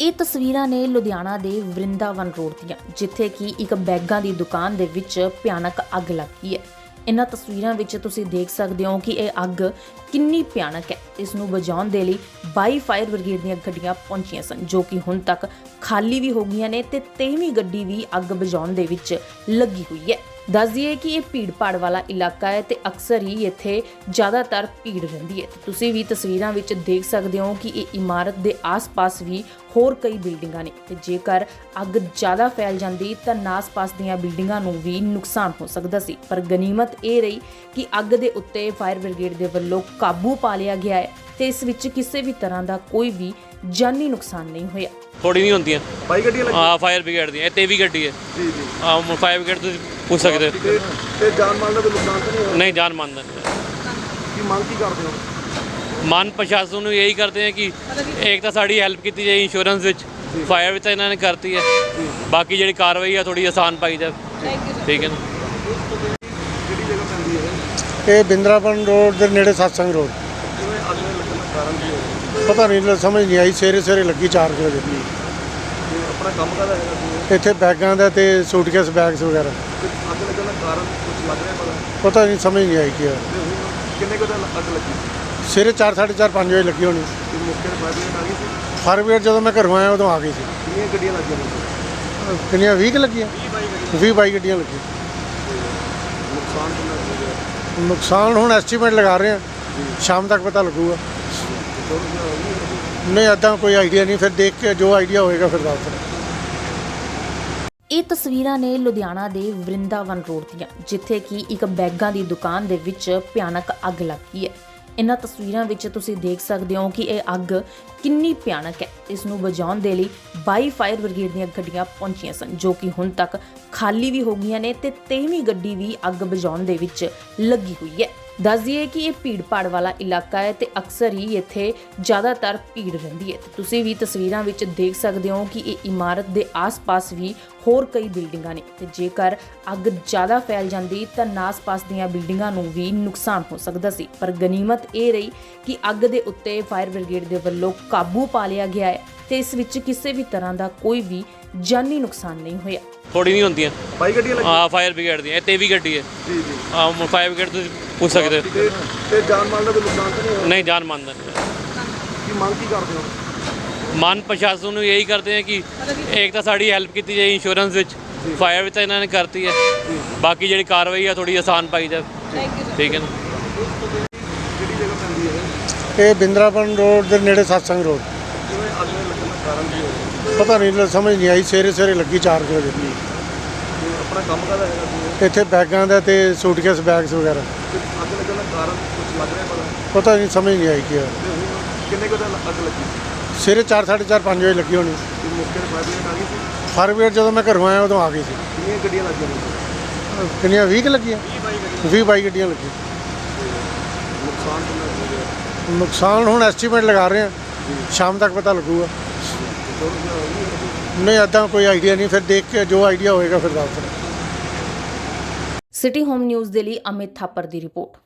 ਇਹ ਤਸਵੀਰਾਂ ਨੇ ਲੁਧਿਆਣਾ ਦੇ ਵਰਿੰਦਾਵਨ ਰੋਡ ਦੀਆਂ, ਜਿੱਥੇ ਕਿ ਇੱਕ ਬੈਗਾਂ ਦੀ ਦੁਕਾਨ ਦੇ ਵਿੱਚ ਭਿਆਨਕ ਅੱਗ ਲੱਗ ਗਈ ਹੈ। ਇਹਨਾਂ ਤਸਵੀਰਾਂ ਵਿੱਚ ਤੁਸੀਂ ਦੇਖ ਸਕਦੇ ਹੋ ਕਿ ਇਹ ਅੱਗ ਕਿੰਨੀ ਭਿਆਨਕ ਹੈ। ਇਸ ਨੂੰ ਬੁਝਾਉਣ ਦੇ ਲਈ 22 ਫਾਇਰ ਬ੍ਰਿਗੇਡ ਦੀਆਂ ਗੱਡੀਆਂ ਪਹੁੰਚੀਆਂ ਸਨ, ਜੋ ਕਿ ਹੁਣ ਤੱਕ ਖਾਲੀ ਵੀ ਹੋ ਗਈਆਂ ਨੇ ਤੇ 23ਵੀਂ ਗੱਡੀ ਵੀ ਅੱਗ ਬੁਝਾਉਣ ਦੇ ਵਿੱਚ ਲੱਗੀ ਹੋਈ ਹੈ। ਦੱਸ ਦਈਏ ਕਿ ਇਹ ਭੀੜ ਭਾੜ ਵਾਲਾ ਇਲਾਕਾ ਹੈ ਤੇ ਅਕਸਰ ਹੀ ਇੱਥੇ ਜ਼ਿਆਦਾਤਰ ਭੀੜ ਰਹਿੰਦੀ ਹੈ। ਤੇ ਤੁਸੀਂ ਵੀ ਤਸਵੀਰਾਂ ਵਿੱਚ ਦੇਖ ਸਕਦੇ ਹੋ ਕਿ ਇਹ ਇਮਾਰਤ ਦੇ ਆਸ-ਪਾਸ ਵੀ ਹੋਰ ਕਈ ਬਿਲਡਿੰਗਾਂ ਨੇ। ਤੇ ਜੇਕਰ ਅੱਗ ਜ਼ਿਆਦਾ ਫੈਲ ਜਾਂਦੀ ਤਾਂ ਨਾਸ-ਪਾਸ ਦੀਆਂ ਬਿਲਡਿੰਗਾਂ ਨੂੰ ਵੀ ਨੁਕਸਾਨ ਹੋ ਸਕਦਾ ਸੀ। ਪਰ ਗਨੀਮਤ ਇਹ ਰਹੀ ਕਿ ਅੱਗ ਦੇ ਉੱਤੇ ਫਾਇਰ ਬ੍ਰਿਗੇਡ ਦੇ ਵੱਲੋਂ ਕਾਬੂ ਪਾ ਲਿਆ ਗਿਆ ਹੈ ਤੇ ਇਸ ਵਿੱਚ ਕਿਸੇ ਵੀ ਤਰ੍ਹਾਂ ਦਾ ਕੋਈ ਵੀ ਜਾਨੀ ਨੁਕਸਾਨ ਨਹੀਂ ਹੋਇਆ। ਥੋੜੀ ਨਹੀਂ ਹੁੰਦੀਆਂ। ਬਾਈ ਗੱਡੀਆਂ ਲੱਗੀ ਆ ਫਾਇਰ ਬ੍ਰਿਗੇਡ ਦੀਆਂ। ਇਹ ਤੇ ਵੀ ਗੱਡੀ ਹੈ। ਜੀ ਜੀ। ਆ ਫਾਇਰ ਬ੍ਰਿਗੇਡ ਤੁਸੀਂ ਪੁੱਛ ਸਕਦੇ ਹੋ। ਤੇ ਤੇ ਜਾਨ ਮਾਲ ਦਾ ਕੋਈ ਨੁਕਸਾਨ ਤਾਂ ਨਹੀਂ ਹੋਇਆ? ਨਹੀਂ ਜਾਨ ਮੰਨਦਾ ਕੀ ਮੰਗ ਕੀ ਕਰਦੇ ਹੋ? ਮਨ ਪ੍ਰਸ਼ਾਸਨ ਨੂੰ ਇਹੀ ਕਰਦੇ ਆ ਕਿ ਇੱਕ ਤਾਂ ਸਾਡੀ ਹੈਲਪ ਕੀਤੀ ਜਾਏ ਇੰਸ਼ੋਰੈਂਸ ਵਿੱਚ ਫਾਇਰ ਵਿੱਚ ਤਾਂ ਇਹਨਾਂ ਨੇ ਕਰਤੀ ਹੈ। ਬਾਕੀ ਜਿਹੜੀ ਕਾਰਵਾਈ ਆ ਥੋੜੀ ਆਸਾਨ ਪਾਈ ਜਾਵੇ। ਠੀਕ ਹੈ ਨਾ? ਕਿਹੜੀ ਜਗ੍ਹਾ ਪੈਂਦੀ ਹੈ? ਇਹ ਬਿੰਦਰਾਵਨ ਰੋਡ ਦੇ ਨੇੜੇ ਸਤਸੰਗ ਰੋਡ। ਕਿਵੇਂ ਅੱਗ ਲੱਗਣ ਦਾ ਕਾਰਨ ਕੀ ਹੋਇਆ? ਪਤਾ ਨਹੀਂ ਲ- ਸਮਝ ਨਹੀਂ ਆਈ। ਸਵੇਰੇ ਸਵੇਰੇ ਲੱਗੀ 4 ਵਜੇ ਤੇ ਆਪਣਾ ਕੰਮ ਕਾਹਦਾ ਹੈਗਾ ਜੀ ਇੱਥੇ ਬੈਗਾਂ ਦਾ ਤੇ ਸੂਟਕੇਸ ਬੈਗਸ ਵਗੈਰਾ। ਤੇ ਅੱਗ ਲੱਗਣ ਦਾ ਕਾਰਨ ਕੁਝ ਲੱਗ ਰਿਹਾ ਪਤਾ? ਪਤਾ ਨਹੀਂ ਸਮਝ ਨਹੀਂ ਆਈ ਕੀ ਹੋਇਆ। ਤੇ ਹੁਣ ਕਿੰਨੇ ਕੁ ਦਾ ਅੱਗ ਲੱਗੀ? ਸਵੇਰੇ 4 4:30 5 ਵਜੇ ਲੱਗੀ ਹੋਣੀ। ਤੇ ਮੌਕੇ ਆ ਗਈ ਸੀ? ਜਦੋਂ ਮੈਂ ਘਰੋਂ ਆਇਆ ਉਦੋਂ ਆ ਗਈ ਸੀ। ਕਿੰਨੀਆਂ ਗੱਡੀਆਂ ਲੱਗੀਆਂ ਨੇ? ਕਿੰਨੀਆਂ 20 ਕੁ ਲੱਗੀਆਂ? 20 22 ਗੱਡੀਆਂ। ਲੱਗੀਆਂ। ਨੁਕਸਾਨ ਕਿੰਨਾ ਹੋ ਗਿਆ? ਨੁਕਸਾਨ ਹੁਣ ਐਸਟੀਮੇਟ ਲਗਾ ਰਹੇ ਆ ਸ਼ਾਮ ਤੱਕ ਪਤਾ ਲੱਗੂਗਾ। ਨਹੀਂ ਅੱਦਾਂ ਕੋਈ ਆਈਡੀਆ ਨਹੀਂ, ਫਿਰ ਦੇਖ ਕੇ ਜੋ ਆਈਡੀਆ ਹੋਏਗਾ ਫਿਰ ਦੱਸ ਦੇਣਾ ਇਹ ਤਸਵੀਰਾਂ ਨੇ ਲੁਧਿਆਣਾ ਦੇ ਵਰਿੰਦਾਵਨ ਰੋਡ ਦੀਆਂ, ਜਿੱਥੇ ਕਿ ਇੱਕ ਬੈਗਾਂ ਦੀ ਦੁਕਾਨ ਦੇ ਵਿੱਚ ਭਿਆਨਕ ਅੱਗ ਲੱਗ ਗਈ ਹੈ। ਇਹਨਾਂ ਤਸਵੀਰਾਂ ਵਿੱਚ ਤੁਸੀਂ ਦੇਖ ਸਕਦੇ ਹੋ ਕਿ ਇਹ ਅੱਗ ਕਿੰਨੀ ਭਿਆਨਕ ਹੈ। ਇਸ ਨੂੰ ਬੁਝਾਉਣ ਦੇ ਲਈ 22 ਫਾਇਰ ਬ੍ਰਿਗੇਡ ਦੀਆਂ ਗੱਡੀਆਂ ਪਹੁੰਚੀਆਂ ਸਨ, ਜੋ ਕਿ ਹੁਣ ਤੱਕ ਖਾਲੀ ਵੀ ਹੋ ਗਈਆਂ ਨੇ ਤੇ 23ਵੀਂ ਗੱਡੀ ਵੀ ਅੱਗ ਬੁਝਾਉਣ ਦੇ ਵਿੱਚ ਲੱਗੀ ਹੋਈ ਹੈ। ਦੱਸ ਦਈਏ ਕਿ ਇਹ ਭੀੜ ਭਾੜ ਵਾਲਾ ਇਲਾਕਾ ਹੈ ਤੇ ਅਕਸਰ ਹੀ ਇੱਥੇ ਜ਼ਿਆਦਾਤਰ ਭੀੜ ਰਹਿੰਦੀ ਹੈ। ਤੇ ਤੁਸੀਂ ਵੀ ਤਸਵੀਰਾਂ ਵਿੱਚ ਦੇਖ ਸਕਦੇ ਹੋ ਕਿ ਇਹ ਇਮਾਰਤ ਦੇ ਆਸ-ਪਾਸ ਵੀ ਹੋਰ ਕਈ ਬਿਲਡਿੰਗਾਂ ਨੇ। ਤੇ ਜੇਕਰ ਅੱਗ ਜ਼ਿਆਦਾ ਫੈਲ ਜਾਂਦੀ ਤਾਂ ਨਾਸ-ਪਾਸ ਦੀਆਂ ਬਿਲਡਿੰਗਾਂ ਨੂੰ ਵੀ ਨੁਕਸਾਨ ਹੋ ਸਕਦਾ ਸੀ। ਪਰ ਗਨੀਮਤ ਇਹ ਰਹੀ ਕਿ ਅੱਗ ਦੇ ਉੱਤੇ ਫਾਇਰ ਬ੍ਰਿਗੇਡ ਦੇ ਵੱਲੋਂ ਕਾਬੂ ਪਾ ਲਿਆ ਗਿਆ ਹੈ ਤੇ ਇਸ ਵਿੱਚ ਕਿਸੇ ਵੀ ਤਰ੍ਹਾਂ ਦਾ ਕੋਈ ਵੀ ਜਾਨੀ ਨੁਕਸਾਨ ਨਹੀਂ ਹੋਇਆ। ਥੋੜੀ ਨਹੀਂ ਹੁੰਦੀਆਂ। ਬਾਈ ਗੱਡੀਆਂ ਲੱਗੀ ਆ ਫਾਇਰ ਬ੍ਰਿਗੇਡ ਦੀਆਂ। ਇਹ ਤੇ ਵੀ ਗੱਡੀ ਹੈ। ਜੀ ਜੀ। ਆ ਫਾਇਰ ਬ੍ਰਿਗੇਡ ਤੁਸੀਂ ਪੁੱਛ ਸਕਦੇ ਹੋ। ਤੇ ਤੇ ਜਾਨ ਮਾਲ ਦਾ ਕੋਈ ਨੁਕਸਾਨ ਤਾਂ ਨਹੀਂ ਹੋਇਆ? ਨਹੀਂ ਜਾਨ ਮੰਨਦਾ ਕੀ ਮੰਗ ਕੀ ਕਰਦੇ ਹੋ? ਮਨ ਪ੍ਰਸ਼ਾਸਨ ਨੂੰ ਇਹੀ ਕਰਦੇ ਆ ਕਿ ਇੱਕ ਤਾਂ ਸਾਡੀ ਹੈਲਪ ਕੀਤੀ ਜਾਏ ਇੰਸ਼ੋਰੈਂਸ ਵਿੱਚ ਫਾਇਰ ਵਿੱਚ ਤਾਂ ਇਹਨਾਂ ਨੇ ਕਰਤੀ ਹੈ। ਬਾਕੀ ਜਿਹੜੀ ਕਾਰਵਾਈ ਆ ਥੋੜੀ ਆਸਾਨ ਪਾਈ ਜਾਵੇ। ਠੀਕ ਹੈ ਨਾ? ਕਿਹੜੀ ਜਗ੍ਹਾ ਪੈਂਦੀ ਹੈ ਇਹ? ਬਿੰਦਰਾਵਨ ਰੋਡ ਦੇ ਨੇੜੇ ਸਤਸੰਗ ਰੋਡ। ਕਿਵੇਂ ਅੱਗ ਲੱਗਣ ਦਾ ਕਾਰਨ ਕੀ ਹੋਇਆ? ਪਤਾ ਨਹੀਂ ਲ- ਸਮਝ ਨਹੀਂ ਆਈ। ਸਵੇਰੇ ਸਵੇਰੇ ਲੱਗੀ 4 ਵਜੇ ਤੇ। ਆਪਣਾ ਕੰਮ ਕਾਹਦਾ ਹੈਗਾ ਇੱਥੇ ਬੈਗਾਂ ਦਾ ਤੇ ਸੂਟਕੇਸ ਬੈਗਸ ਵਗੈਰਾ। ਅੱਗ ਲੱਗਣ ਦਾ ਕਾਰਨ ਕੁਝ ਲੱਗ ਰਿਹਾ ਪਤਾ? ਪਤਾ ਨਹੀਂ ਸਮਝ ਨਹੀਂ ਆਈ ਕੀ ਹੋਇਆ। ਤੇ ਹੁਣ ਕਿੰਨੇ ਕੁ ਦਾ ਅੱਗ ਲੱਗੀ? ਸਵੇਰੇ 4 4:30 5 ਵਜੇ ਲੱਗੀ ਹੋਣੀ। ਤੇ ਮੌਕੇ ਤੇ ਫਾਇਰ ਬ੍ਰਿਗੇਡ ਆ ਗਈ ਸੀ? ਫਾਇਰ ਬ੍ਰਿਗੇਡ ਜਦੋਂ ਮੈਂ ਘਰੋਂ ਆਇਆ ਉਦੋਂ ਆ ਗਈ ਸੀ। ਕਿੰਨੀਆਂ ਗੱਡੀਆਂ ਲੱਗੀਆਂ ਨੇ? ਕਿੰਨੀਆਂ 20 ਕੁ ਲੱਗੀਆਂ? 20 22 ਗੱਡੀਆਂ। ਲੱਗੀਆਂ। ਨੁਕਸਾਨ ਕਿੰਨਾ ਹੋ ਗਿਆ? ਨੁਕਸਾਨ ਹੁਣ ਐਸਟੀਮੇਟ ਲਗਾ ਰਹੇ ਆ ਸ਼ਾਮ ਤੱਕ ਪਤਾ ਲੱਗੂਗਾ। ਨਹੀਂ ਅੱਦਾਂ ਕੋਈ ਆਈਡੀਆ ਨਹੀਂ ਫਿਰ ਦੇਖ ਕੇ ਜੋ ਆਈਡੀਆ ਹੋਏਗਾ ਫਿਰ ਦੱਸ ਸਿਟੀ ਹੋਮ ਨਿਊਜ਼ ਦੇ ਲਈ ਅਮਿਤ ਥਾਪਰ ਦੀ ਰਿਪੋਰਟ।